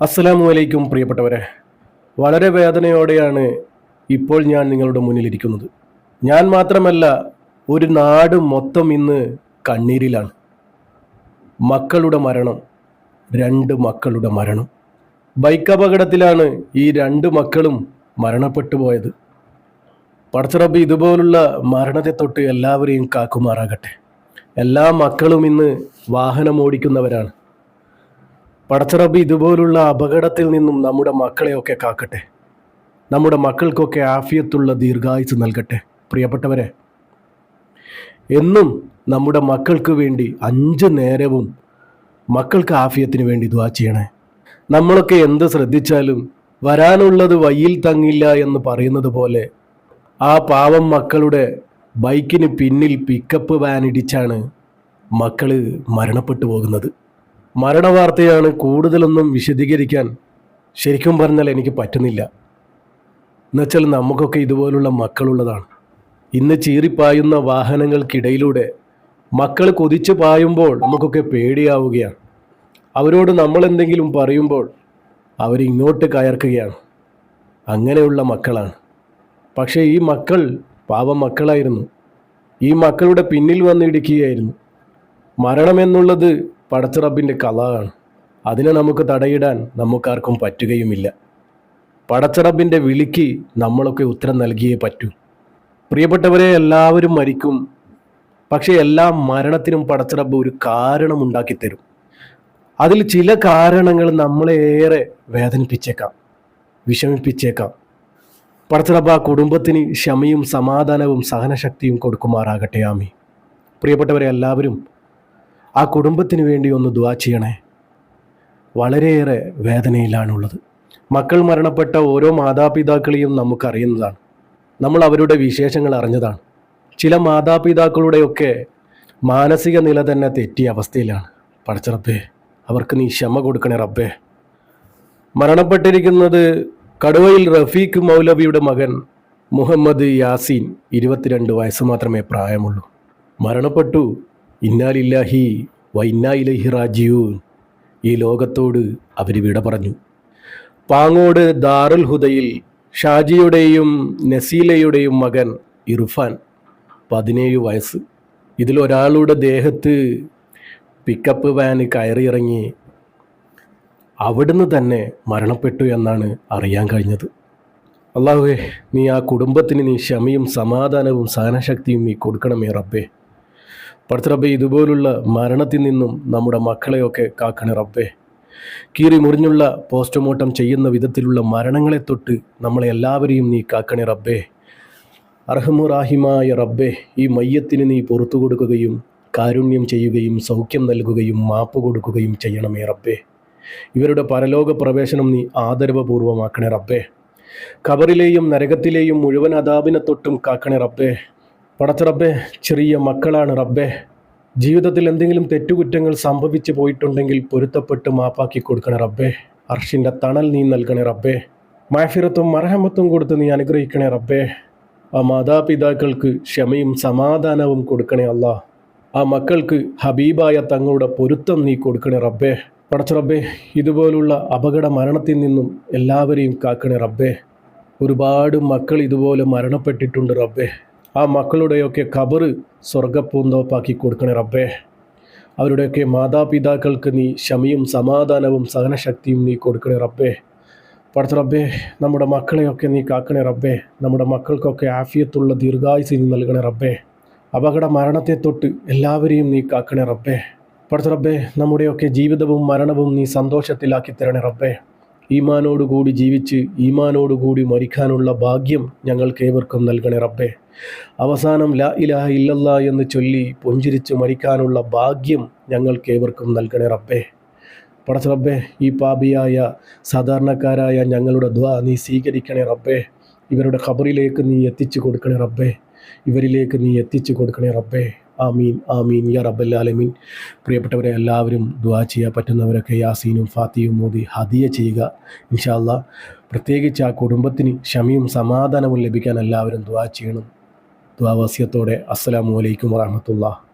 അസ്സലാമു അലൈക്കും പ്രിയപ്പെട്ടവരെ. വളരെ വേദനയോടെയാണ് ഇപ്പോൾ ഞാൻ നിങ്ങളുടെ മുന്നിലിരിക്കുന്നത് ഞാൻ മാത്രമല്ല ഒരു നാട് മൊത്തം ഇന്ന് കണ്ണീരിലാണ്. മക്കളുടെ മരണം രണ്ട് മക്കളുടെ മരണം. ബൈക്ക് അപകടത്തിലാണ് ഈ രണ്ട് മക്കളും മരണപ്പെട്ടു പോയത്. പടച്ചറബ് ഇതുപോലുള്ള മരണത്തെ തൊട്ട് എല്ലാവരെയും കാക്കുമാറാകട്ടെ. എല്ലാ മക്കളും ഇന്ന് വാഹനം ഓടിക്കുന്നവരാണ്. പടച്ചറബ് ഇതുപോലുള്ള അപകടത്തിൽ നിന്നും നമ്മുടെ മക്കളെയൊക്കെ കാക്കട്ടെ. നമ്മുടെ മക്കൾക്കൊക്കെ ആഫിയത്തുള്ള ദീർഘായുസ് നൽകട്ടെ. പ്രിയപ്പെട്ടവരെ എന്നും നമ്മുടെ മക്കൾക്ക് വേണ്ടി അഞ്ച് നേരവും മക്കൾക്ക് ആഫിയത്തിന് വേണ്ടി ദ്വാ ചെയ്യണേ. നമ്മളൊക്കെ എന്ത് ശ്രദ്ധിച്ചാലും വരാനുള്ളത് വയ്യിൽ തങ്ങില്ല എന്ന് പറയുന്നത് പോലെ ആ പാവം മക്കളുടെ ബൈക്കിന് പിന്നിൽ പിക്കപ്പ് വാൻ ഇടിച്ചാണ് മക്കൾ മരണപ്പെട്ടു പോകുന്നത്. മരണവാർത്തയാണ് കൂടുതലൊന്നും വിശദീകരിക്കാൻ ശരിക്കും പറഞ്ഞാൽ എനിക്ക് പറ്റുന്നില്ല. എന്നുവെച്ചാൽ നമുക്കൊക്കെ ഇതുപോലുള്ള മക്കളുള്ളതാണ്. ഇന്ന് ചീറിപ്പായുന്ന വാഹനങ്ങൾക്കിടയിലൂടെ മക്കൾ കൊതിച്ച് പായുമ്പോൾ നമുക്കൊക്കെ പേടിയാവുകയാണ്. അവരോട് നമ്മൾ എന്തെങ്കിലും പറയുമ്പോൾ അവരിങ്ങോട്ട് കയർക്കുകയാണ്. അങ്ങനെയുള്ള മക്കളാണ്. പക്ഷേ ഈ മക്കൾ പാവ മക്കളായിരുന്നു. ഈ മക്കളുടെ പിന്നിൽ വന്നിടിക്കുകയായിരുന്നു മരണമെന്നുള്ളത് പടച്ചറബിന്റെ കലാണ് അതിനെ നമുക്ക് തടയിടാൻ നമുക്കാർക്കും പറ്റുകയുമില്ല. പടച്ചറബിന്റെ വിളിക്ക് നമ്മളൊക്കെ ഉത്തരം നൽകിയേ പറ്റൂ. പ്രിയപ്പെട്ടവരെ എല്ലാവരും മരിക്കും. പക്ഷേ എല്ലാ മരണത്തിനും പടച്ചറബ് ഒരു കാരണം ഉണ്ടാക്കി തരും അതിൽ ചില കാരണങ്ങൾ നമ്മളെ ഏറെ വേദനിപ്പിച്ചേക്കാം വിഷമിപ്പിച്ചേക്കാം. പടച്ചറബ് ആ കുടുംബത്തിന് ക്ഷമയും സമാധാനവും സഹനശക്തിയും കൊടുക്കുമാറാകട്ടെ. ആമി പ്രിയപ്പെട്ടവരെ എല്ലാവരും ആ കുടുംബത്തിന് വേണ്ടി ഒന്ന് ദുവാ ചെയ്യണേ. വളരെയേറെ വേദനയിലാണുള്ളത്. മക്കൾ മരണപ്പെട്ട ഓരോ മാതാപിതാക്കളെയും നമുക്കറിയുന്നതാണ്. നമ്മൾ അവരുടെ വിശേഷങ്ങൾ അറിഞ്ഞതാണ്. ചില മാതാപിതാക്കളുടെയൊക്കെ മാനസിക നില തന്നെ തെറ്റിയ അവസ്ഥയിലാണ്. പടച്ചറബ്ബേ അവർക്ക് നീ ക്ഷമ കൊടുക്കണേ റബ്ബേ. മരണപ്പെട്ടിരിക്കുന്നത് കടുവയിൽ റഫീഖ് മൗലവിയുടെ മകൻ മുഹമ്മദ് യാസീൻ ഇരുപത്തിരണ്ട് വയസ്സ് മാത്രമേ പ്രായമുള്ളൂ. മരണപ്പെട്ടു ഇന്നാലില്ലാഹി വൈന്നായിലഹി റാജിയൂൻ ഈ ലോകത്തോട് അവർ വിട പറഞ്ഞു. പാങ്ങോട് ദാറുൽ ഹുദയിൽ ഷാജിയുടെയും നസീലയുടെയും മകൻ ഇർഫാൻ പതിനേഴ് വയസ്സ്. ഇതിലൊരാളുടെ ദേഹത്ത് പിക്കപ്പ് വാന് കയറിയിറങ്ങി അവിടുന്ന് തന്നെ മരണപ്പെട്ടു എന്നാണ് അറിയാൻ കഴിഞ്ഞത്. അള്ളാഹുവേ നീ ആ കുടുംബത്തിന് നീ ക്ഷമയും സമാധാനവും സഹനശക്തിയും നീ കൊടുക്കണമേ റബ്ബേ. പടുത്ത ഇതുപോലുള്ള മരണത്തിൽ നിന്നും നമ്മുടെ മക്കളെയൊക്കെ കാക്കണേ റബ്ബേ. കീറി മുറിഞ്ഞുള്ള പോസ്റ്റ്മോർട്ടം ചെയ്യുന്ന വിധത്തിലുള്ള മരണങ്ങളെ തൊട്ട് നമ്മളെ എല്ലാവരെയും നീ കാക്കണേ റബ്ബേ. അർഹമുറാഹിമായ റബ്ബെ ഈ മയ്യത്തിന് നീ പുറത്തു കൊടുക്കുകയും കാരുണ്യം ചെയ്യുകയും സൗഖ്യം നൽകുകയും മാപ്പ് കൊടുക്കുകയും ചെയ്യണമേ റബ്ബേ. ഇവരുടെ പരലോക പ്രവേശനം നീ ആദരവപൂർവമാക്കണേ റബ്ബേ. ഖബറിലെയും നരകത്തിലെയും മുഴുവൻ അതാപിനെ തൊട്ടും കാക്കണേ റബ്ബേ. പടച്ച റബ്ബെ ചെറിയ മക്കളാണ് റബ്ബെ. ജീവിതത്തിൽ എന്തെങ്കിലും തെറ്റുകുറ്റങ്ങൾ സംഭവിച്ചു പോയിട്ടുണ്ടെങ്കിൽ പൊരുത്തപ്പെട്ട് മാപ്പാക്കി കൊടുക്കണേ റബ്ബെ. അർഷിന്റെ തണൽ നീ നൽകണേ റബ്ബെ. മാഫിറത്തും മറഹമത്തും കൊടുത്ത് നീ അനുഗ്രഹിക്കണേ റബ്ബെ. ആ മാതാപിതാക്കൾക്ക് ക്ഷമയും സമാധാനവും കൊടുക്കണേ അല്ല ആ മക്കൾക്ക് ഹബീബായ തങ്ങളുടെ പൊരുത്തം നീ കൊടുക്കണേ റബ്ബേ. പടച്ച റബ്ബേ ഇതുപോലുള്ള അപകട മരണത്തിൽ നിന്നും എല്ലാവരെയും കാക്കണേ റബ്ബേ. ഒരുപാട് മക്കൾ ഇതുപോലെ മരണപ്പെട്ടിട്ടുണ്ട് റബ്ബേ. ആ മക്കളുടെയൊക്കെ കബറ് സ്വർഗപ്പൂന്തോപ്പാക്കി കൊടുക്കണേ റബ്ബേ. അവരുടെയൊക്കെ മാതാപിതാക്കൾക്ക് നീ ക്ഷമയും സമാധാനവും സഹനശക്തിയും നീ കൊടുക്കണേ റബ്ബേ. പഠിത്ത റബ്ബേ നമ്മുടെ മക്കളെയൊക്കെ നീ കാക്കണേ റബ്ബേ. നമ്മുടെ മക്കൾക്കൊക്കെ ആഫിയത്തുള്ള ദീർഘായുസ് നീ നൽകണേ റബ്ബേ. അപകട മരണത്തെ തൊട്ട് എല്ലാവരെയും നീ കാക്കണേ റബ്ബേ. പഠിത്ത റബ്ബേ നമ്മുടെയൊക്കെ ജീവിതവും മരണവും നീ സന്തോഷത്തിലാക്കി തരണേ റബ്ബേ. ഈമാനോടുകൂടി ജീവിച്ച് ഈമാനോടുകൂടി മരിക്കാനുള്ള ഭാഗ്യം ഞങ്ങൾക്ക് ഏവർക്കും നൽകണേ റബ്ബേ. അവസാനം ലാ ഇലാഹ ഇല്ലല്ല എന്ന് ചൊല്ലി പുഞ്ചിരിച്ച് മരിക്കാനുള്ള ഭാഗ്യം ഞങ്ങൾക്ക് ഏവർക്കും നൽകണേ റബ്ബേ. പടച്ച റബ്ബേ ഈ പാപിയായ സാധാരണക്കാരായ ഞങ്ങളുടെ ദ്വാ നീ സ്വീകരിക്കണേ റബ്ബേ. ഇവരുടെ ഖബറിലേക്ക് നീ എത്തിച്ചു കൊടുക്കണേ റബ്ബേ. ഇവരിലേക്ക് നീ എത്തിച്ചു കൊടുക്കണേ റബ്ബേ. ആമീൻ ആമീൻ യാ റബ്ബൽ പ്രിയപ്പെട്ടവരെ എല്ലാവരും ദ്വാ ചെയ്യാൻ പറ്റുന്നവരൊക്കെ യാസീനും ഫാത്തിയും മോദി ഹദിയ ചെയ്യുക. ഇൻഷാല്ല പ്രത്യേകിച്ച് ആ കുടുംബത്തിന് ക്ഷമയും സമാധാനവും ലഭിക്കാൻ എല്ലാവരും ദ്വാ ചെയ്യണം. ദ്വാവാസ്യത്തോടെ അസ്സലാമു അലൈക്കും വറഹമത്തുള്ള